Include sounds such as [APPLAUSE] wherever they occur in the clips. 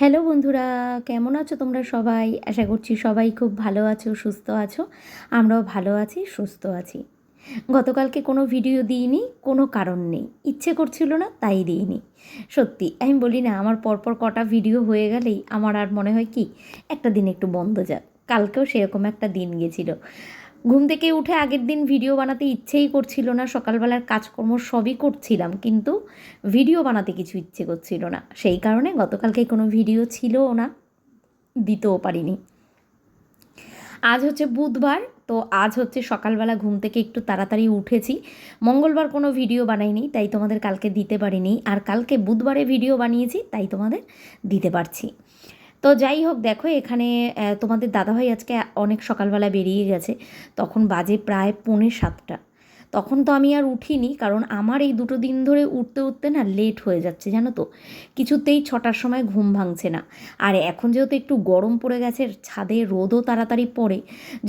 Hello বন্ধুরা, কেমন আছো তোমরা সবাই? আশা করছি সবাই খুব ভালো আছো, সুস্থ আছো। আমরাও ভালো আছি, সুস্থ আছি। গতকালকে কোনো ভিডিও দিইনি, কোনো কারণ নেই। ইচ্ছে করছিল না, তাই দিইনি। সত্যি, আমি বলি না, আমার পরপর কটা ভিডিও হয়ে গেলেই আমার আর মনে হয় কি, একটা দিন একটু বন্ধ যাক। কালকেও সেরকম একটা দিন গেছিল। ঘুম থেকে উঠে আগের দিন ভিডিও বানাতে ইচ্ছেই করছিল না, সকালবেলার কাজকর্ম সবই করছিলাম, কিন্তু ভিডিও বানাতে কিছু ইচ্ছে করছিল না। সেই কারণে গতকালকে কোনো ভিডিও ছিলও না, দিতেও পারিনি। আজ হচ্ছে বুধবার, তো আজ হচ্ছে সকালবেলা ঘুম থেকে একটু তাড়াতাড়ি উঠেছি। মঙ্গলবার কোনো ভিডিও বানাইনি, তাই তোমাদের কালকে দিতে পারিনি, আর কালকে বুধবারে ভিডিও বানিয়েছি, তাই তোমাদের দিতে পারছি। তো যাই হোক, দেখো এখানে তোমাদের দাদাভাই আজকে অনেক সকালবেলা বেরিয়ে গেছে। তখন বাজে প্রায় পৌনে সাতটা। তখন তো আমি আর উঠিনি, কারণ আমার এই দুটো দিন ধরে উঠতে উঠতে না লেট হয়ে যাচ্ছে, জানো তো? কিছুতেই ছটার সময় ঘুম ভাঙছে না। আর এখন যেহেতু একটু গরম পড়ে গেছে, ছাদে রোদও তাড়াতাড়ি পড়ে,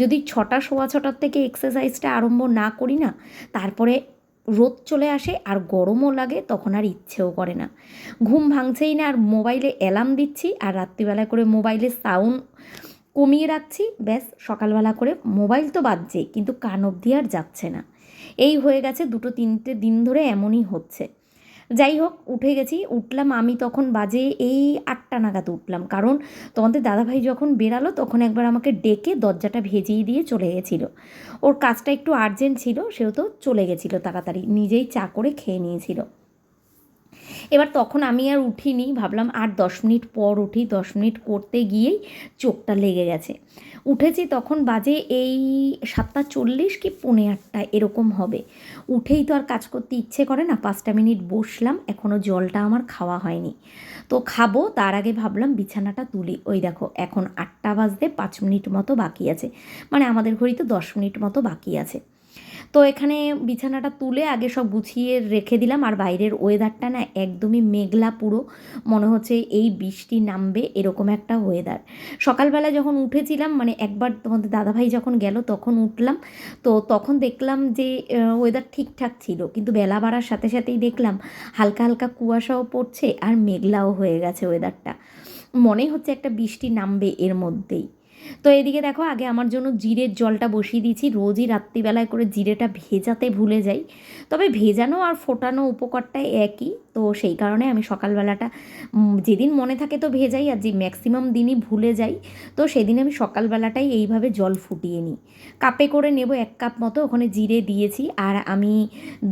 যদি ছটা, সোয়া ছটার থেকে এক্সারসাইজটা আরম্ভ না করি না, তারপরে রোদ চলে আসে আর গরমও লাগে, তখন আর ইচ্ছেও করে না। ঘুম ভাঙছেই না, আর মোবাইলে অ্যালার্ম দিচ্ছি, আর রাত্রিবেলা করে মোবাইলে সাউন্ড কমিয়ে রাখছি। ব্যাস, সকালবেলা করে মোবাইল তো বাজছে কিন্তু কান অবধি আর যাচ্ছে না। এই হয়ে গেছে দুটো তিনটে দিন ধরে এমনই হচ্ছে। যাই হোক উঠে গেছি, উঠলাম। আমি তখন বাজে এই আটটা নাগাদ উঠলাম। কারণ তোমাদের দাদাভাই যখন বেরালো, তখন একবার আমাকে ডেকে দরজাটা ভেজিয়ে দিয়ে চলে গেছিল। ওর কাজটা একটু আর্জেন্ট ছিল, সেও তো চলে গেছিল তাড়াতাড়ি। নিজেই চা করে খেয়ে নিয়েছিল। এবার তখন আমি আর উঠিনি, ভাবলাম আর দশ মিনিট পর উঠি, দশ মিনিট করতে গিয়েই চোখটা লেগে গেছে। উঠেছি তখন বাজে এই সাতটা চল্লিশ কি পৌনে আটটা, এরকম হবে। উঠেই তো আর কাজ করতে ইচ্ছে করে না, পাঁচটা মিনিট বসলাম এখনও জলটা আমার খাওয়া হয়নি। তো খাব, তার আগে ভাবলাম বিছানাটা তুলি। ওই দেখো, এখন আটটা বাজতে পাঁচ মিনিট মতো বাকি আছে। মানে আমাদের ঘড়িতে দশ মিনিট মতো বাকি আছে। তো এখানে বিছানাটা তুলে আগে সব গুছিয়ে রেখে দিলাম, আর বাইরের ওয়েদারটা না একদমই মেঘলা পুরো। মনে হচ্ছে এই বৃষ্টি নামবে, এরকম একটা ওয়েদার সকালবেলা যখন উঠেছিলাম মানে একবার তোমাদের দাদাভাই যখন গেল, তখন উঠলাম। তো তখন দেখলাম যে ওয়েদার ঠিকঠাক ছিল, কিন্তু বেলা বাড়ার সাথে সাথেই দেখলাম হালকা হালকা কুয়াশাও পড়ছে, আর মেঘলাও হয়ে গেছে ওয়েদারটা মনে হচ্ছে একটা বৃষ্টি নামবে এর মধ্যেই। তো এদিকে দেখো, আগে আমার জন্য জিরের জলটা বসিয়ে দিয়েছি। রোজই রাত্রিবেলায় করে জিরেটা ভেজাতে ভুলে যাই। তবে ভেজানো আর ফোটানো উপকারটাই একই। তো সেই কারণে আমি সকালবেলাটা যেদিন মনে থাকে তো ভেজাই আর যে ম্যাক্সিমাম দিনই ভুলে যাই, তো সেদিন আমি সকালবেলাটাই এইভাবে জল ফুটিয়ে নিই। কাপে করে নেব এক কাপ মতো, ওখানে জিরে দিয়েছি আর আমি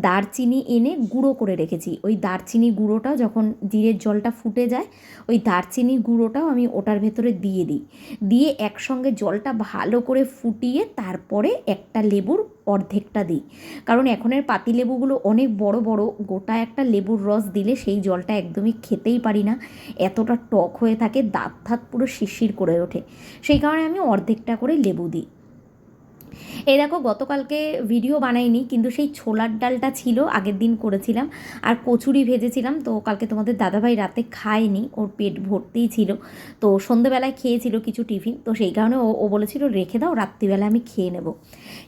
দারচিনি এনে গুঁড়ো করে রেখেছি। ওই দারচিনি গুঁড়োটা যখন জিরের জলটা ফুটে যায়, ওই দারচিনি গুঁড়োটাও আমি ওটার ভেতরে দিয়ে দিই। দিয়ে একসঙ্গে জলটা ভালো করে ফুটিয়ে তারপরে একটা লেবুর অর্ধেকটা দিই। কারণ এখনের পাতি লেবুগুলো অনেক বড় বড়, গোটা একটা লেবুর রস দিলে সেই জলটা একদমই খেতেই পারি না। এতটা টক হয়ে থাকে দাঁত থাত পুরো শিরশির করে ওঠে। সেই কারণে আমি অর্ধেকটা করে লেবু দিই। এই দেখো, গতকালকে ভিডিও বানাইনি, কিন্তু সেই ছোলার ডালটা ছিল, আগের দিন করেছিলাম, আর কচুরি ভেজেছিলাম, তো কালকে তোমাদের দাদাভাই রাতে খায়নি, ওর পেট ভর্তিই ছিল, তো সন্ধেবেলায় খেয়েছিল কিছু টিফিন, তো সেই কারণে ও ও বলেছিল, রেখে দাও, রাত্রিবেলা আমি খেয়ে নেব।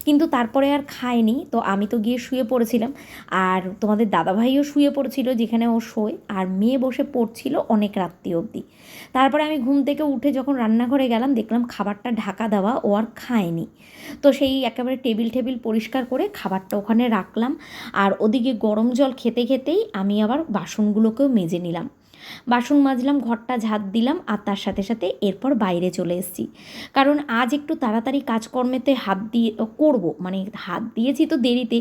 কিন্তু তারপরে আর খায়নি, তো আমি তো গিয়ে শুয়ে পড়েছিলাম, আর তোমাদের দাদাভাইও শুয়ে পড়েছিল, যেখানে ও শোয়, আর মেয়ে বসে পড়ছিল অনেক রাত্রি অবধি। তারপরে আমি ঘুম থেকে উঠে যখন রান্নাঘরে গেলাম, দেখলাম খাবারটা ঢাকা দেওয়া, ও আর খায়নি। তো সেই একেবারে টেবিল টেবিল পরিষ্কার করে খাবারটা ওখানে রাখলাম। আর ওদিকে গরম জল খেতে খেতেই আমি আবার বাসনগুলোকেও মেজে নিলাম। বাসন মাজলাম, ঘরটা ঝাঁত দিলাম আর তার সাথে সাথে এরপর বাইরে চলে এসেছি। কারণ আজ একটু তাড়াতাড়ি কাজকর্মেতে হাত দিয়ে করব মানে হাত দিয়েছি তো দেরিতে,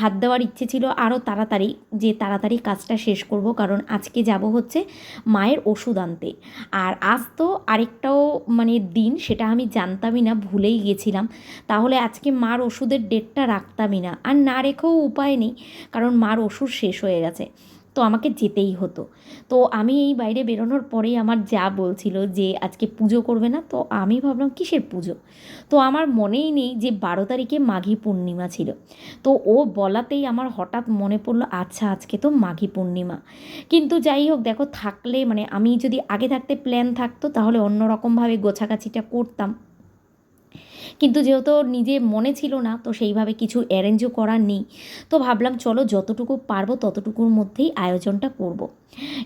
হাত দেওয়ার ইচ্ছে ছিল আরও তাড়াতাড়ি যে তাড়াতাড়ি কাজটা শেষ করব, কারণ আজকে যাব হচ্ছে মায়ের ওষুধ আনতে। আর আজ তো আরেকটাও মানে দিন, সেটা আমি জানতামই না, ভুলেই গেছিলাম। তাহলে আজকে মার ওষুধের ডেটটা রাখতামই না। আর না রেখেও উপায় নেই, কারণ মার ওষুধ শেষ হয়ে গেছে। তো আমাকে যেতেই হতো। তো আমি এই বাইরে বেরোনোর পরেই আমার যা বলছিল যে আজকে পুজো করবে না, তো আমি ভাবলাম কিসের পুজো? তো আমার মনেই নেই যে বারো তারিখে মাঘী পূর্ণিমা ছিল। তো ও বলাতেই আমার হঠাৎ মনে পড়ল আচ্ছা আজকে তো মাঘী পূর্ণিমা। কিন্তু যাই হোক, দেখো, থাকলে মানে আমি যদি আগে থাকতে প্ল্যান থাকতো, তাহলে অন্যরকমভাবে গোছাগাছিটা করতাম। কিন্তু যেহেতু নিজে মনে ছিল না, তো সেইভাবে কিছু অ্যারেঞ্জও করার নেই তো ভাবলাম, চলো যতটুকু পারব ততটুকুর মধ্যেই আয়োজনটা করব।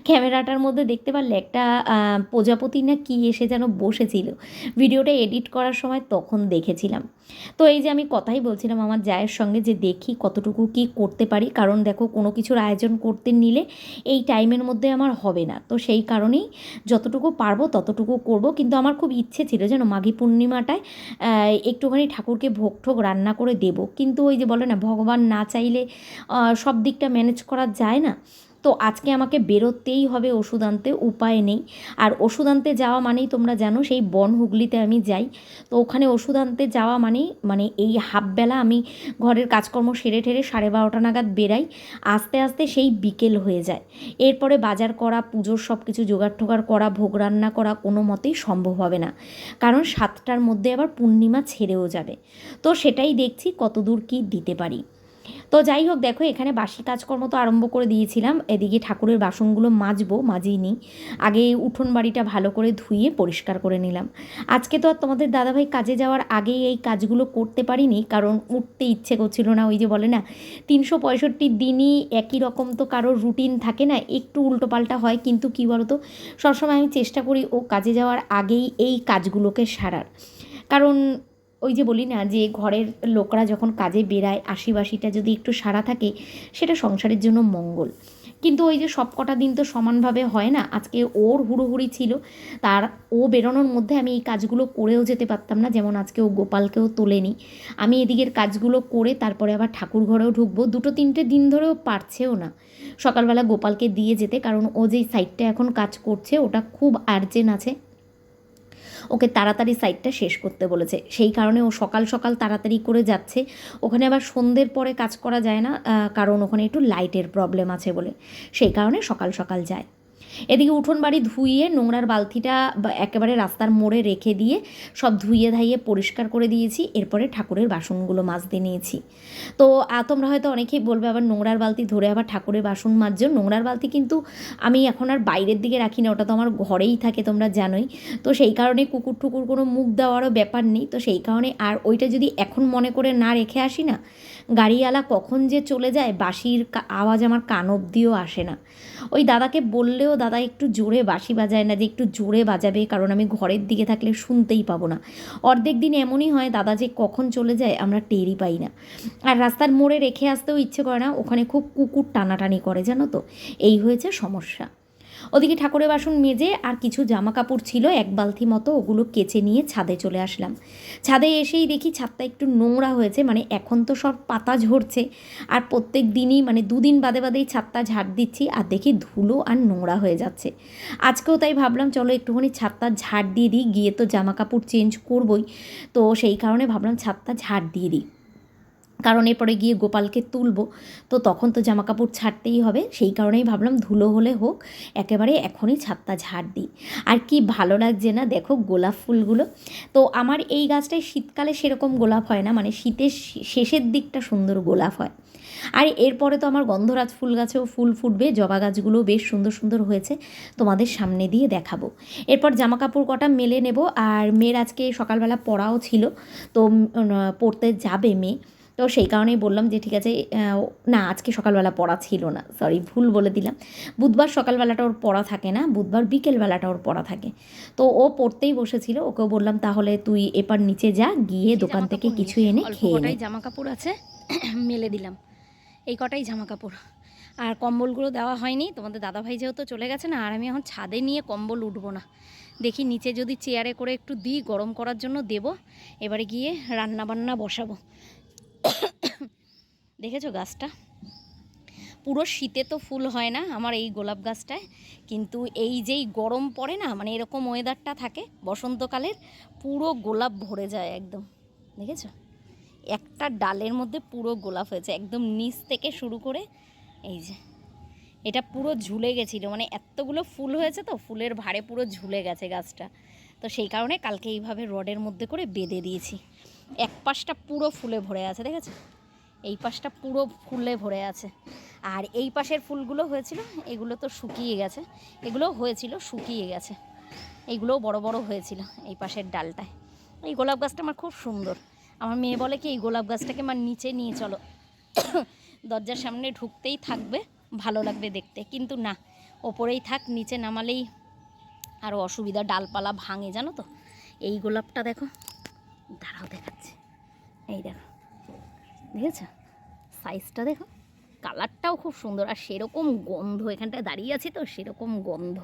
ক্যামেরাটার মধ্যে দেখতে পারলে একটা প্রজাপতি না কি এসে যেন বসেছিল। ভিডিওটা এডিট করার সময় তখন দেখেছিলাম। তো এই যে আমি কথাই বলছিলাম আমার জায়ের সঙ্গে যে দেখি কতটুকু কি করতে পারি, কারণ দেখো কোনো কিছুর আয়োজন করতে নিলে এই টাইমের মধ্যে আমার হবে না। তো সেই কারণেই যতটুকু পারব ততটুকু করব। কিন্তু আমার খুব ইচ্ছে ছিল যেন মাঘী পূর্ণিমাটায় একটুখানি ঠাকুরকে ভোগ ঠোক রান্না করে দেব। কিন্তু ওই যে বলে না, ভগবান না চাইলে সব দিকটা ম্যানেজ করা যায় না। তো আজকে আমাকে বেরোতেই হবে, ওষুধ আনতে উপায় নেই। আর ওষুধ আনতে যাওয়া মানেই তোমরা জানো, সেই বন হুগলিতে আমি যাই। তো ওখানে ওষুধ আনতে যাওয়া মানেই মানে এই হাফবেলা আমি ঘরের কাজকর্ম সেরে ঠেরে সাড়ে বারোটা নাগাদ বেরাই। আস্তে আস্তে সেই বিকেল হয়ে যায়। এরপরে বাজার করা, পুজোর সব কিছু জোগাড় টোগাড় করা, ভোগ রান্না করা কোনো মতেই সম্ভব হবে না। কারণ সাতটার মধ্যে আবার পূর্ণিমা ছেড়েও যাবে। তো সেটাই দেখছি কতদূর কি দিতে পারি। তো যাই হোক, দেখো, এখানে বাসি কাজকর্ম তো আরম্ভ করে দিয়েছিলাম। এদিকে ঠাকুরের বাসনগুলো মাজবো, মাজিনি। আগে উঠোন বাড়িটা ভালো করে ধুয়ে পরিষ্কার করে নিলাম। আজকে তো আর তোমাদের দাদাভাই কাজে যাওয়ার আগেই এই কাজগুলো করতে পারিনি, কারণ উঠতে ইচ্ছে করছিল না। ওই যে বলে না, তিনশো পঁয়ষট্টি দিনই একই রকম তো কারোর রুটিন থাকে না, একটু উল্টোপাল্টা হয়। কিন্তু কী বলতো, সবসময় আমি চেষ্টা করি ও কাজে যাওয়ার আগেই এই কাজগুলোকে সারার। কারণ ওই যে বলি না যে ঘরের লোকরা যখন কাজে বেরায় আশিবাসিটা যদি একটু সারা থাকে, সেটা সংসারের জন্য মঙ্গল। কিন্তু ওই যে সব কটা দিন তো সমানভাবে হয় না, আজকে ওর হুড়োহুড়ি ছিল, তার ও বেরোনোর মধ্যে আমি এই কাজগুলো করেও যেতে পারতাম না, যেমন আজকে ও গোপালকেও তোলেনি। আমি এদিকের কাজগুলো করে তারপরে আবার ঠাকুর ঘরেও ঢুকবো, দুটো তিনটে দিন ধরেও পারছেও না। সকালবেলা গোপালকে দিয়ে যেতে, কারণ ও যেই সাইডটা এখন কাজ করছে, ওটা খুব আর্জেন্ট আছে। ওকে তাড়াতাড়ি সাইটটা শেষ করতে বলেছে। সেই কারণে ও সকাল সকাল তাড়াতাড়ি করে যাচ্ছে। ওখানে আবার সন্ধ্যের পরে কাজ করা যায় না কারণ ওখানে একটু লাইটের প্রবলেম আছে বলে। সেই কারণে সকাল সকাল যায়। এদিকে উঠোন বাড়ি ধুইয়ে নোংরার বালতিটা একেবারে রাস্তার মোড়ে রেখে দিয়ে সব ধুইয়ে ধাইয়ে পরিষ্কার করে দিয়েছি, এরপরে ঠাকুরের বাসনগুলো মাজতে নিয়েছি। তো তোমরা হয়তো অনেকেই বলবে আবার নোংরার বালতি ধরে আবার ঠাকুরের বাসন মাজছো। নোংরার বালতি কিন্তু আমি এখন আর বাইরের দিকে রাখি না, ওটা তো আমার ঘরেই থাকে, তোমরা জানোই। তো সেই কারণে কুকুর টুকুর কোনো মুখ দেওয়ারও ব্যাপার নেই। তো সেই কারণে আর ওইটা যদি এখন মনে করে না রেখে আসি না গাড়িওয়ালা কখন যে চলে যায়, বাঁশির আওয়াজ আমার কান অব্দিও আসে না। ওই দাদাকে বললেও দাদা একটু জোরে বাঁশি বাজায় না যে একটু জোরে বাজাবে, কারণ আমি ঘরের দিকে থাকলে শুনতেই পাবো না। অর্ধেক দিন এমনই হয়, দাদা যে কখন চলে যায় আমরা টেরই পাই না। আর রাস্তার মোড়ে রেখে আসতেও ইচ্ছে করে না, ওখানে খুব কুকুর টানাটানি করে, জানো তো? এই হয়েছে সমস্যা। ওদিকে ঠাকুরের বাসন মেজে আর কিছু জামা কাপড় ছিল, এক বালতি মতো ওগুলো কেচে নিয়ে ছাদে চলে আসলাম। ছাদে এসেই দেখি ছাদটা একটু নোংরা হয়েছে মানে এখন তো সব পাতা ঝরছে। আর প্রত্যেক দিনই মানে দুদিন বাদে বাদেই ছাদটা ঝাড় দিচ্ছি আর দেখি ধুলো আর নোংরা হয়ে যাচ্ছে। আজকেও তাই ভাবলাম, চলো একটুখানি ছাদটা ঝাড় দিয়ে দিই, গিয়ে তো জামা কাপড় চেঞ্জ করবই। তো সেই কারণে ভাবলাম ছাদটা ঝাড় দিয়ে দিই। কারণ এরপরে গিয়ে গোপালকে তুলবো। তো তখন তো জামা কাপড় ছাড়তেই হবে। সেই কারণেই ভাবলাম ধুলো হলে হোক, একেবারে এখনই ছাদটা ঝাড় দিই। আর কি ভালো লাগছে না দেখো গোলাপ ফুলগুলো। তো আমার এই গাছটায় শীতকালে সেরকম গোলাপ হয় না মানে শীতের শেষের দিকটা সুন্দর গোলাপ হয়। আর এরপরে তো আমার গন্ধরাজ ফুল গাছেও ফুল ফুটবে, জবা গাছগুলো বেশ সুন্দর সুন্দর হয়েছে। তোমাদের সামনে দিয়ে দেখাবো। এরপর জামা কাপড় কটা মেলে নেব। আর মেয়ের আজকে সকালবেলা পড়াও ছিল। তো পড়তে যাবে মেয়ে। তো সেই কারণেই বললাম যে ঠিক আছে না আজকে সকালবেলা পড়া ছিল না। সরি ভুল বলে দিলাম। বুধবার সকালবেলাটা ওর পড়া থাকে না বুধবার বিকেলবেলাটা ওর পড়া থাকে। তো ও পড়তেই বসেছিল ওকেও বললাম তাহলে তুই এপার নিচে যা গিয়ে দোকান থেকে কিছু এনে খেয়ে নে কটাই জামা কাপড় আছে [CLEARS THROAT] মেলে দিলাম। এই কটাই জামা কাপড় আর কম্বলগুলো দেওয়া হয়নি তোমাদের দাদাভাই যেহেতু চলে গেছে না আর আমি এখন ছাদে নিয়ে কম্বল উঠবো না। দেখি নিচে যদি চেয়ারে করে একটু দিই গরম করার জন্য দেব এবারে গিয়ে রান্না বান্না বসাবো। দেখেছ গাছটা? পুরো শীতে তো ফুল হয় না আমার এই গোলাপ গাছটায়, কিন্তু এই যেই গরম পড়ে না মানে এরকম ওয়েদারটা থাকে বসন্তকালের, পুরো গোলাপ ভরে যায় একদম। দেখেছ? একটা ডালের মধ্যে পুরো গোলাপ হয়েছে, একদম নিচ থেকে শুরু করে এই যে, এটা পুরো ঝুলে গেছিল মানে এতগুলো ফুল হয়েছে তো, ফুলের ভারে পুরো ঝুলে গেছে গাছটা। তো সেই কারণে কালকে এইভাবে রডের মধ্যে করে বেঁধে দিয়েছি। এক পাশটা পুরো ফুলে ভরে আছে, দেখেছ? এই পাশটা পুরো ফুলে ভরে আছে। আর এই পাশের ফুলগুলো হয়েছিল, এগুলো তো শুকিয়ে গেছে। এগুলো হয়েছিল, শুকিয়ে গেছে। এইগুলোও বড় বড় হয়েছিল এই পাশের ডালটায়। এই গোলাপ গাছটা আমার খুব সুন্দর। আমার মেয়ে বলে কি, এই গোলাপ গাছটাকে আমার নিচে নিয়ে চলো। দরজার সামনে ঢুকতেই থাকবে, ভালো লাগবে দেখতে। কিন্তু না, ওপরেই থাক, নিচে নামালেই আরও অসুবিধা। ডালপালা ভাঙে, জানো তো? এই গোলাপটা দেখো। দাঁড়াও দেখাচ্ছি এই দেখো, দেখেছ? সাইজটা দেখো কালারটাও খুব সুন্দর, আর সেরকম গন্ধ, এখানটায় দাঁড়িয়ে আছি তো, সেরকম গন্ধ।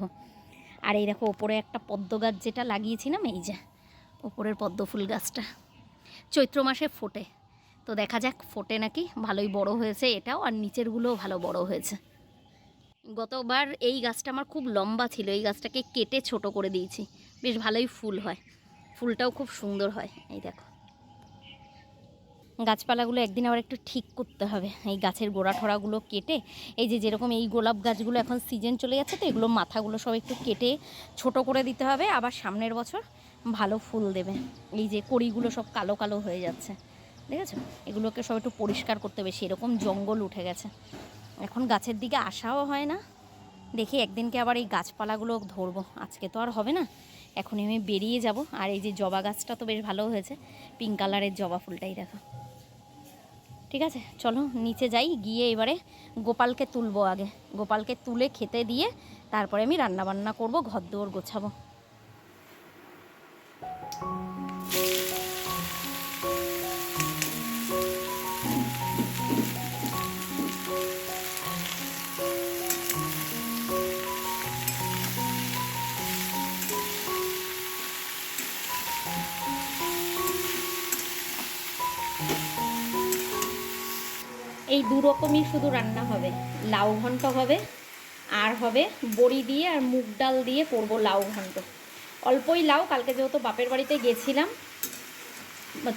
আর এই দেখো, ওপরে একটা পদ্ম গাছ যেটা লাগিয়েছিলাম, এই যে, ওপরের পদ্ম ফুল গাছটা। চৈত্র মাসে ফোটে, তো দেখা যাক, ফোটে নাকি, ভালোই বড় হয়েছে এটাও, আর নিচেরগুলোও ভালো বড় হয়েছে। গতবার এই গাছটা আমার খুব লম্বা ছিল, এই গাছটাকে কেটে ছোট করে দিয়েছি, বেশ ভালোই ফুল হয়, ফুলটাও খুব সুন্দর হয়, এই দেখো। গাছপালাগুলো একদিন আবার একটু ঠিক করতে হবে। এই গাছের গোড়া ঠোড়াগুলো কেটে, এই যে যেরকম এই গোলাপ গাছগুলো এখন সিজন চলে যাচ্ছে তো, এগুলো মাথাগুলো সব একটু কেটে ছোট করে দিতে হবে, আবার সামনের বছর ভালো ফুল দেবে। এই যে কড়িগুলো সব কালো কালো হয়ে যাচ্ছে, দেখেছ? এগুলোকে সব একটু পরিষ্কার করতে হবে, সেরকম জঙ্গল উঠে গেছে। এখন গাছের দিকে আসাও হয় না। দেখি একদিনকে আবার এই গাছপালাগুলো ধরবো, আজকে তো আর হবে না। এখনই আমি বেরিয়ে যাব, আর এই যে জবা গাছটা তো বেশ ভালো হয়েছে পিঙ্ক কালারের জবা ফুলটাই দেখো। ঠিক আছে? চলো নিচে যাই, গিয়ে এবারে গোপালকে তুলবো আগে। গোপালকে তুলে খেতে দিয়ে তারপরে আমি রান্না বান্না করব, ঘর দৌড় গোছাবো। এই দু রকমই শুধু রান্না হবে। লাউ ঘন্ট হবে, আর হবে বড়ি দিয়ে আর মুগ ডাল দিয়ে করব লাউ ঘন্ট। অল্পই লাউ, কালকে যেহেতু বাপের বাড়িতে গেছিলাম,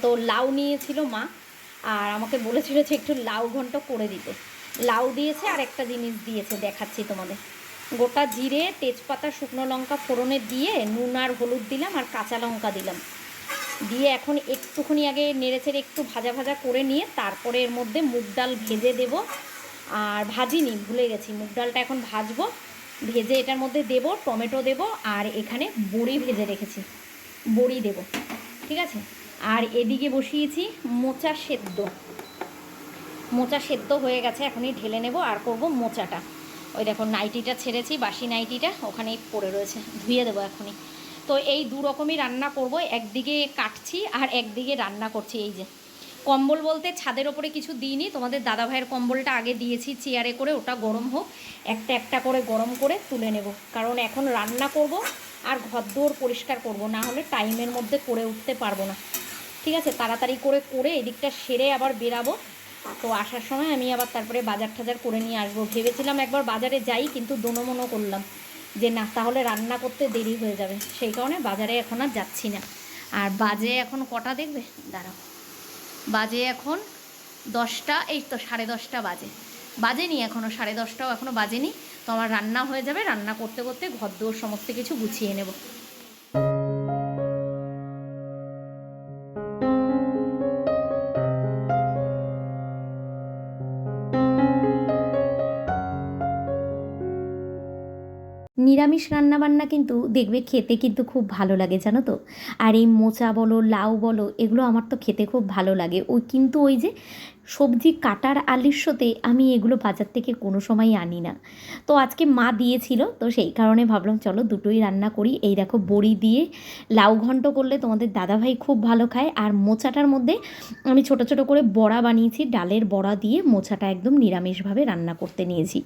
তো লাউ নিয়েছিল মা, আর আমাকে বলেছিল যে একটু লাউ ঘন্ট করে দিতে। লাউ দিয়েছে আর একটা জিনিস দিয়েছে, দেখাচ্ছি তোমাদের। গোটা জিরে, তেজপাতা, শুকনো লঙ্কা ফোড়নে দিয়ে নুন আর হলুদ দিলাম আর কাঁচা লঙ্কা দিলাম। দিয়ে এখন একটুখানি আগে নেড়েচেড়ে একটু ভাজা ভাজা করে নিয়ে তারপরে এর মধ্যে মুগ ডাল ভেজে দেব। আর ভাজিনি, ভুলে গেছি। মুগ ডালটা এখন ভাজবো, ভেজে এটার মধ্যে দেব, টমেটো দেব, আর এখানে বড়ি ভেজে রেখেছি। বড়ি দেব, ঠিক আছে? আর এদিকে বসিয়েছি মোচা সেদ্ধ। মোচা সেদ্ধ হয়ে গেছে, এখনই ঢেলে নেব, আর করব মোচাটা। ওই দেখো, নাইটিটা ছেড়েছি, বাসি নাইটিটা, ওখানেই পড়ে রয়েছে। ধুয়ে দেবো এখনই। তো এই দু রকমই রান্না করব। একদিকে কাটছি আর একদিকে রান্না করছি। এই যে কম্বল বলতে ছাদের ওপরে কিছু দিইনি। তোমাদের দাদা ভাইয়ের কম্বলটা আগে দিয়েছি চেয়ারে করে, ওটা গরম হোক। একটা একটা করে গরম করে তুলে নেব। কারণ এখন রান্না করব আর ঘর দৌড় পরিষ্কার করব। না হলে টাইমের মধ্যে করে উঠতে পারব না। ঠিক আছে? তাড়াতাড়ি করে করে এদিকটা সেরে আবার বেরাবো। তো আসার সময় আমি আবার তারপরে বাজার টাজার করে নিয়ে আসব। ভেবেছিলাম একবার বাজারে যাই, কিন্তু দোনো মনো করলাম। যে না, তাহলে রান্না করতে দেরি হয়ে যাবে। সেই কারণে বাজারে এখন আর যাচ্ছি না। আর বাজে এখন কটা দেখবে? দাঁড়াও। বাজে এখন দশটা, এই তো সাড়ে দশটা বাজে। বাজেনি এখনও সাড়ে দশটাও এখনও বাজেনি। তো আমার রান্না হয়ে যাবে, রান্না করতে করতে ঘর দোর সমস্ত কিছু গুছিয়ে নেব। নিরামিষ রান্নাবান্না কিন্তু দেখবে খেতে কিন্তু খুব ভালো লাগে, জানো তো? আর এই মোচা বলো, লাউ বলো, এগুলো আমার তো খেতে খুব ভালো লাগে। ওই কিন্তু ওই যে সবজি কাটার আলস্যতে আমি এগুলো বাজার থেকে কোনো সময় আনি না। তো আজকে মা দিয়েছিল, তো সেই কারণে ভাবলাম চলো দুটোই রান্না করি। এই দেখো বড়ি দিয়ে লাউ ঘন্ট করলে তোমাদের দাদাভাই খুব ভালো খায়। আর মোচাটার মধ্যে আমি ছোট ছোট করে বড়া বানিয়েছি, ডালের বড়া দিয়ে মোচাটা একদম নিরামিষভাবে রান্না করতে নিয়েছি।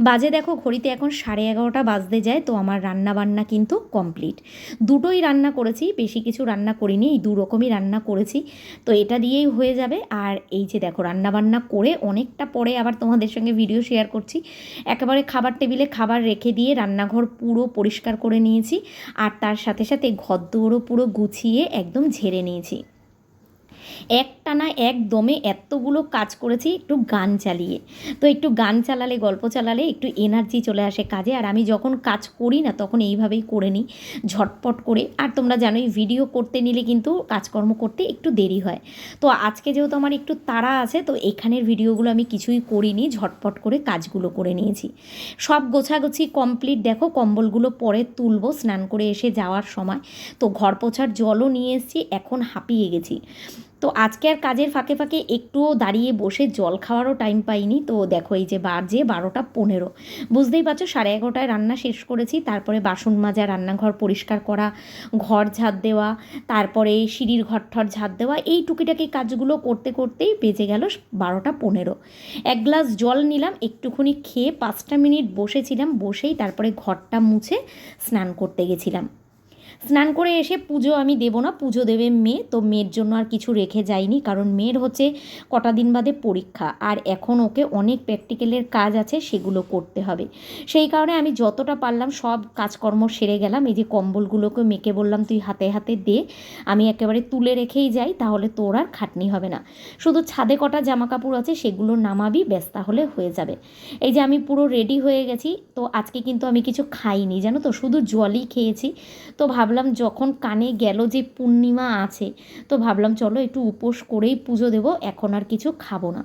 বাজে দেখো ঘড়িতে এখন সাড়ে এগারোটা বাজতে যায়, তো আমার রান্না বান্না কিন্তু কমপ্লিট। দুটোই রান্না করেছি, বেশি কিছু রান্না করিনি, এই দু রকমই রান্না করেছি। তো এটা দিয়েই হয়ে যাবে। আর এই যে দেখো রান্না বান্না করে অনেকটা পরে আবার তোমাদের সঙ্গে ভিডিও শেয়ার করছি। একেবারে খাবার টেবিলে খাবার রেখে দিয়ে রান্নাঘর পুরো পরিষ্কার করে নিয়েছি। আর তার সাথে সাথে ঘর দুয়ারও পুরো গুছিয়ে একদম ঝেড়ে নিয়েছি। একটানা একদমে এতগুলো কাজ করেছি, একটু গান চালিয়ে। তো একটু গান চালালে, গল্প চালালে একটু এনার্জি চলে আসে কাজে, আর আমি যখন কাজ করি না, তখন এইভাবেই করে নিই, ঝটপট করে। আর তোমরা জানোই ভিডিও করতে নিলে কিন্তু কাজকর্ম করতে একটু দেরি হয়। তো আজকে যেহেতু আমার একটু তাড়া আছে, তো এখানের ভিডিওগুলো আমি কিছুই করিনি, ঝটপট করে কাজগুলো করে নিয়েছি। সব গোছাগুছি কমপ্লিট দেখো, কম্বলগুলো পরে তুলবো, স্নান করে এসে যাওয়ার সময়। তো ঘর পোছার জলও নিয়ে এসেছি, এখন হাঁপিয়ে গেছি। তো আজকে আর কাজের ফাঁকে ফাঁকে একটুও দাঁড়িয়ে বসে জল খাওয়ারও টাইম পাইনি। তো দেখো এই যে বাজে বারোটা পনেরো। বুঝতেই পারছ, সাড়ে এগারোটায় রান্না শেষ করেছি। তারপরে বাসন মাজা, রান্নাঘর পরিষ্কার করা, ঘর ঝাড় দেওয়া, তারপরে সিঁড়ির ঘর ঠর ঝাড় দেওয়া, এই টুকিটাকি কাজগুলো করতে করতেই বেজে গেল বারোটা পনেরো। এক গ্লাস জল নিলাম, একটুখানি খেয়ে পাঁচটা মিনিট বসেছিলাম, বসেই তারপরে ঘরটা মুছে স্নান করতে গেছিলাম। স্নান করে এসে পুজো আমি দেবো না, পুজো দেবে মেয়ে। তো মেয়ের জন্য আর কিছু রেখে যাইনি, কারণ মেয়ের হচ্ছে কটা দিন বাদে পরীক্ষা। আর এখন ওকে অনেক প্র্যাকটিক্যালের কাজ আছে, সেগুলো করতে হবে। সেই কারণে আমি যতটা পারলাম সব কাজকর্ম সেরে গেলাম। এই যে কম্বলগুলোকে মেয়েকে বললাম, তুই হাতে হাতে দে। আমি একেবারে তুলে রেখেই যাই, তাহলে তোর আর খাটনি হবে না। শুধু ছাদে কটা জামা কাপড় আছে, সেগুলো নামাবি, ব্যস তাহলে হয়ে যাবে। এই যে আমি পুরো রেডি হয়ে গেছি। তো আজকে কিন্তু আমি কিছু খাইনি, জানো তো? শুধু জলই খেয়েছি। তো ভাবলাম যখন কানে গেল যে পূর্ণিমা আছে, তো ভাবলাম চলো একটু উপোস করেই পুজো দেব, এখন আর কিছু খাব না।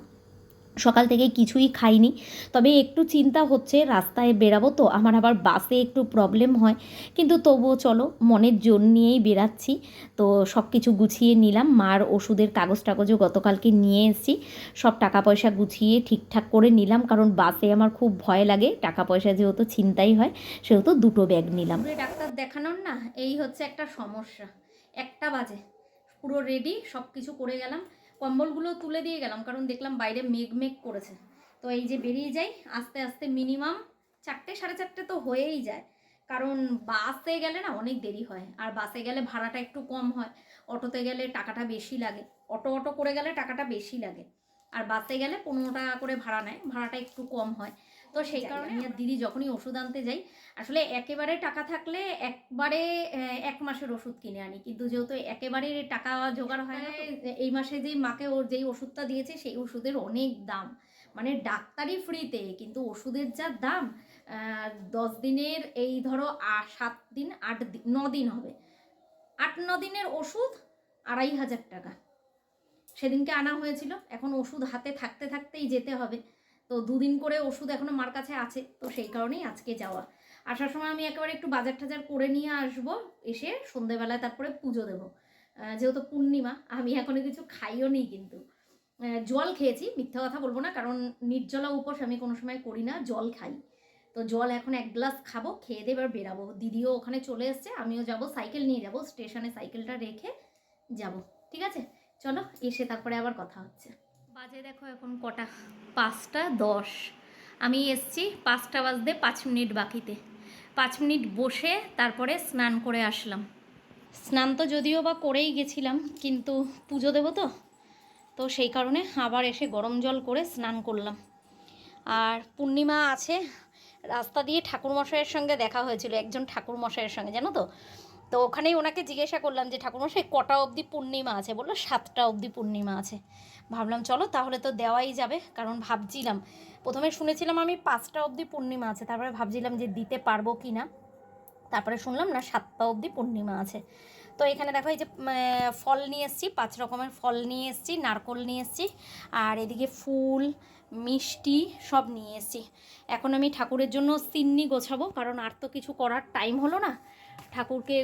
সকাল থেকে কিছুই খাইনি। তবে একটু চিন্তা হচ্ছে, রাস্তায় বেরাবো তো, আমার আবার বাসে একটু প্রবলেম হয়। কিন্তু তবুও চলো, মনের জোর নিয়েই বেরাচ্ছি। তো সব কিছু গুছিয়ে নিলাম। মার ওষুধের কাগজ টাগজও গতকালকে নিয়ে এসেছি। সব টাকা পয়সা গুছিয়ে ঠিকঠাক করে নিলাম, কারণ বাসে আমার খুব ভয় লাগে। টাকা পয়সা যেহেতু চিন্তাই হয়, সেহেতু দুটো ব্যাগ নিলাম। ডাক্তার দেখানোর না? এই হচ্ছে একটা সমস্যা। একটা বাজে। পুরো রেডি সব কিছু করে গেলাম। কম্বলগুলো তুলে দিয়ে গেলাম, কারণ দেখলাম বাইরে মেঘ মেঘ করেছে। তো এই যে বেরিয়ে যাই, আস্তে আস্তে মিনিমাম চারটে, সাড়ে চারটে তো হয়েই যায়। কারণ বাসে গেলে না অনেক দেরি হয়, আর বাসে গেলে ভাড়াটা একটু কম হয়। অটোতে গেলে টাকাটা বেশি লাগে, অটো অটো করে গেলে টাকাটা বেশি লাগে। আর বাসে গেলে পনেরো টাকা করে ভাড়া নেয়, ভাড়াটা একটু কম হয়। তো সেই কারণে আমি আর দিদি যখনই ওষুধ আনতে যাই আসলে একেবারে টাকা থাকলে একবারে এক মাসের ওষুধ কিনে আনি। কিন্তু যেহেতু একেবারে টাকা জোগাড় হয় না এই মাসে যেই মাকে ওর যেই ওষুধটা দিয়েছে সেই ওষুধের অনেক দাম। মানে ডাক্তারি ফ্রিতে কিন্তু ওষুধের যা দাম দশ দিনের এই ধরো সাত দিন আট দিন ন দিন হবে। আট ন দিনের ওষুধ আড়াই হাজার টাকা। সেদিনকে আনা হয়েছিল এখন ওষুধ হাতে থাকতে থাকতেই যেতে হবে। তো দুদিন করে ওষুধ এখনও মার কাছে আছে, তো সেই কারণেই আজকে যাওয়া। আসার সময় আমি একেবারে একটু বাজার টাজার করে নিয়ে আসব, এসে সন্ধেবেলায় তারপরে পুজো দেবো। যেহেতু পূর্ণিমা, আমি এখনও কিছু খাইও নি কিন্তু। জল খেয়েছি, মিথ্যা কথা বলব না, কারণ নির্জলা উপোস আমি কোনো সময় করি না, জল খাই। তো জল এখন এক গ্লাস খাব, খেয়ে দিয়ে এবার বেরাবো। দিদিও ওখানে চলে এসছে, আমিও যাব, সাইকেল নিয়ে যাব, স্টেশনে সাইকেলটা রেখে যাব। ঠিক আছে? চলো, এসে তারপরে আবার কথা হচ্ছে। বাজে দেখো এখন কটা? পাঁচটা দশ। আমি এসছি পাঁচটা বাজতে পাঁচ মিনিট বাকিতে। পাঁচ মিনিট বসে তারপরে স্নান করে আসলাম। স্নান তো যদিও বা করেই গেছিলাম, কিন্তু পুজো দেবো তো। তো সেই কারণে আবার এসে গরম জল করে স্নান করলাম। আর পূর্ণিমা আছে, রাস্তা দিয়ে ঠাকুরমশাইয়ের সঙ্গে দেখা হয়েছিল, একজন ঠাকুরমশাইয়ের সঙ্গে, জানো তো? তো ওখানেই ওনাকে জিজ্ঞাসা করলাম যে, ঠাকুরমশাই, কটা অবধি পূর্ণিমা আছে? বলল, সাতটা অবধি পূর্ণিমা আছে। ভাবলাম, চলো তাহলে তো দেওয়াই যাবে। কারণ ভাবছিলাম, প্রথমে শুনেছিলাম আমি পাঁচটা অবধি পূর্ণিমা আছে, তারপরে ভাবছিলাম যে দিতে পারব কি না তারপরে শুনলাম, না, সাতটা অবধি পূর্ণিমা আছে। তো এখানে দেখো, এই যে ফল নিয়ে এসেছি, পাঁচ রকমের ফল নিয়ে এসেছি, নারকল নিয়ে এসেছি, আর এদিকে ফুল, মিষ্টি সব নিয়ে এসেছি। এখন আমি ঠাকুরের জন্য সিন্নি গোছাবো, কারণ আর তো কিছু করার টাইম হলো না। ঠাকুরকে,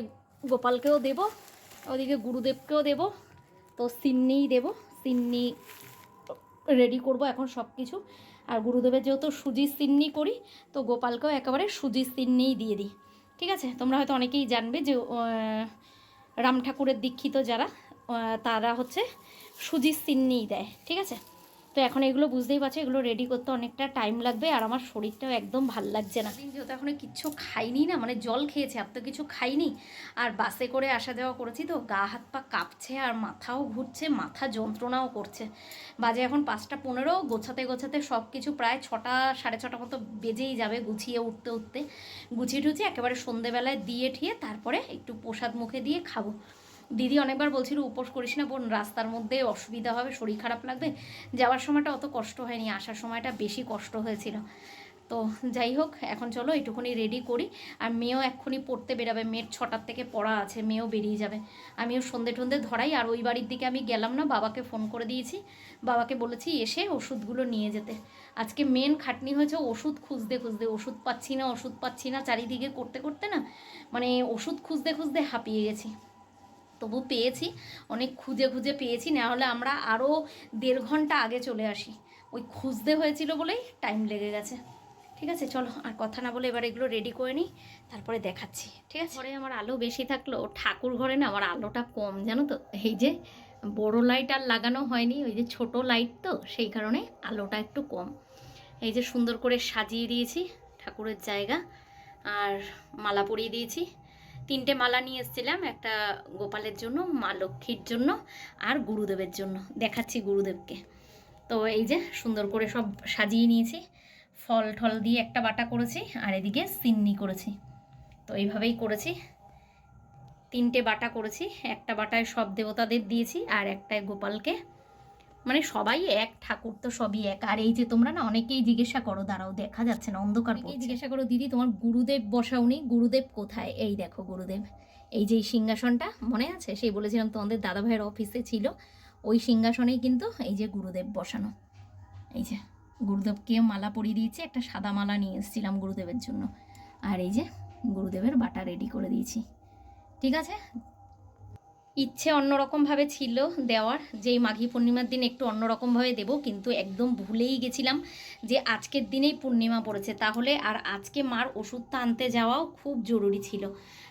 গোপালকেও দেব, ওদিকে গুরুদেবকেও দেব, তো সিন্নিই দেব। সিন্নি রেডি করব এখন সব কিছু আর গুরুদেবের যেহেতু সুজি সিন্নি করি, তো গোপালকেও একেবারে সুজি সিন্নিই দিয়ে দিই। ঠিক আছে? তোমরা হয়তো অনেকেই জানবে যে রাম ঠাকুরের দীক্ষিত যারা তারা হচ্ছে সুজি সিন্নিই দেয়। ঠিক আছে? তো এখন এগুলো বুঝতেই পারছ, এগুলো রেডি করতে অনেকটা টাইম লাগবে আর আমার শরীরটাও একদম ভালো লাগছে না। যেহেতু এখনও কিচ্ছু খাইনি না মানে জল খেয়েছে, আর তো কিছু খাইনি, আর বাসে করে আসা যাওয়া করেছি তো গা হাত পা কাঁপছে আর মাথাও ঘুরছে, মাথা যন্ত্রণাও করছে। বাজে এখন পাঁচটা পনেরো, গোছাতে গোছাতে সব কিছু প্রায় ছটা, সাড়ে ছটা মতো বেজেই যাবে গুছিয়ে উঠতে উঠতে। গুছিয়ে টুছিয়ে একেবারে সন্ধেবেলায় দিয়ে ঠিয়ে তারপরে একটু প্রসাদ মুখে দিয়ে খাব। দিদি অনেকবার বলছিল, উপোস করিস না বোন, রাস্তার মধ্যে অসুবিধা হবে, শরীর খারাপ লাগবে। যাওয়ার সময়টা অত কষ্ট হয়নি, আসার সময়টা বেশি কষ্ট হয়েছিল। তো যাই হোক, এখন চলো এইটুকুনি রেডি করি। আর মেয়েও এক্ষুনি পড়তে বেরাবে, মেয়ের ছটার থেকে পড়া আছে, মেয়েও বেরিয়ে যাবে। আমিও সন্ধে টন্ধে ধরাই, আর ওই বাড়ির দিকে আমি গেলাম না, বাবাকে ফোন করে দিয়েছি। বাবাকে বলেছি এসে ওষুধগুলো নিয়ে যেতে। আজকে মেন খাটনি হয়েছে ওষুধ খুঁজতে খুঁজতে, ওষুধ পাচ্ছি না, ওষুধ পাচ্ছি না, চারিদিকে করতে করতে না মানে ওষুধ খুঁজতে খুঁজতে হাঁপিয়ে গেছি। তবু পেয়েছি, অনেক খুঁজে খুঁজে পেয়েছি, না হলে আমরা আরও দেড় ঘণ্টা আগে চলে আসি। ওই খুঁজতে হয়েছিল বলেই টাইম লেগে গেছে। ঠিক আছে, চলো আর কথা না বলে এবার এগুলো রেডি করে নিই, তারপরে দেখাচ্ছি, ঠিক আছে? ঘরে আমার আলো বেশি থাকল ঠাকুর ঘরে না আমার আলোটা কম, জানো তো? এই যে বড় লাইট আর লাগানো হয়নি, ওই যে ছোট লাইট তো, সেই কারণে আলোটা একটু কম। এই যে সুন্দর করে সাজিয়ে দিয়েছি ঠাকুরের জায়গা, আর মালা পরিয়ে দিয়েছি। তিনটে মালা নিয়ে এসেছিলাম, একটা গোপালের জন্য, মা লক্ষ্মীর জন্য আর গুরুদেবের জন্য। দেখাচ্ছি গুরুদেবকে। তো এই যে সুন্দর করে সব সাজিয়ে নিয়েছি, ফল ঠল দিয়ে একটা বাটা করেছি আর এদিকে সিন্নি করেছি। তো এইভাবেই করেছি। তিনটে বাটা করেছি, একটা বাটায় সব দেবতাদের দিয়েছি আর একটায় গোপালকে মানে সবাই এক ঠাকুর তো সবই এক। আর এই যে তোমরা না অনেকেই জিজ্ঞাসা করো দাঁড়াও দেখা যাচ্ছে না অন্ধকার জিজ্ঞাসা করো দিদি তোমার গুরুদেব বসাওনি গুরুদেব কোথায়? এই দেখো গুরুদেব এই যে এই সিংহাসনটা মনে আছে? সেই বলেছিলাম তোমাদের দাদা ভাইয়ের অফিসে ছিল ওই সিংহাসনেই কিন্তু এই যে গুরুদেব বসানো। এই যে গুরুদেবকে মালা পরিয়ে দিয়েছি একটা সাদা মালা নিয়ে এসেছিলাম গুরুদেবের জন্য। আর এই যে গুরুদেবের বাটা রেডি করে দিয়েছি। ঠিক আছে? ইচ্ছে অন্যরকমভাবে ছিল দেওয়ার, যেই মাঘী পূর্ণিমার দিন একটু অন্যরকমভাবে দেব, কিন্তু একদম ভুলেই গেছিলাম যে আজকের দিনেই পূর্ণিমা পড়েছে। তাহলে আর আজকে মার ওষুধটা আনতে যাওয়াও খুব জরুরি ছিল,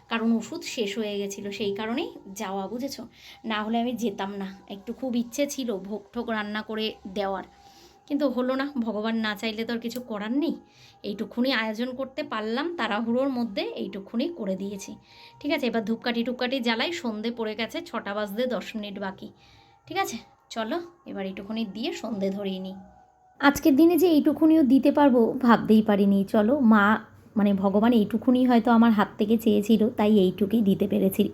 কারণ ওষুধ শেষ হয়ে গেছিল, সেই কারণেই যাওয়া, বুঝেছ? না হলে আমি যেতাম না। একটু খুব ইচ্ছে ছিল ভোগ ঠোক রান্না করে দেওয়ার। কিন্তু হলো না, ভগবান না চাইলে তো আর কিছু করার নেই। এইটুকুনি আয়োজন করতে পারলাম, তাড়াহুড়োর মধ্যে এইটুকুনি করে দিয়েছি। ঠিক আছে, এবার ধূপকাঠি টুপকাঠি জ্বালাই সন্ধে পড়ে গেছে, ছটা বাজতে দশ মিনিট বাকি। ঠিক আছে, চলো, এবার এইটুকুনি দিয়ে সন্ধে ধরিয়ে নিই। আজকের দিনে যে এইটুকুনিও দিতে পারব ভাবতেই পারিনি। চলো, মা মানে ভগবান এইটুকুনি হয়তো আমার হাত থেকে চেয়েছিল, তাই এইটুকুই দিতে পেরেছি।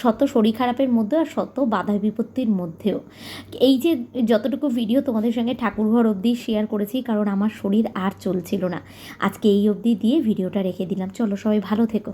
শত শরীর খারাপের মধ্যে আর শত বাধা বিপত্তির মধ্যেও। এই যে যতটুকু ভিডিও তোমাদের সঙ্গে ঠাকুরঘর অবধি শেয়ার করেছি, কারণ আমার শরীর আর চলছিল না। আজকে এই অবধি দিয়ে ভিডিওটা রেখে দিলাম। চলো সবাই ভালো থেকো।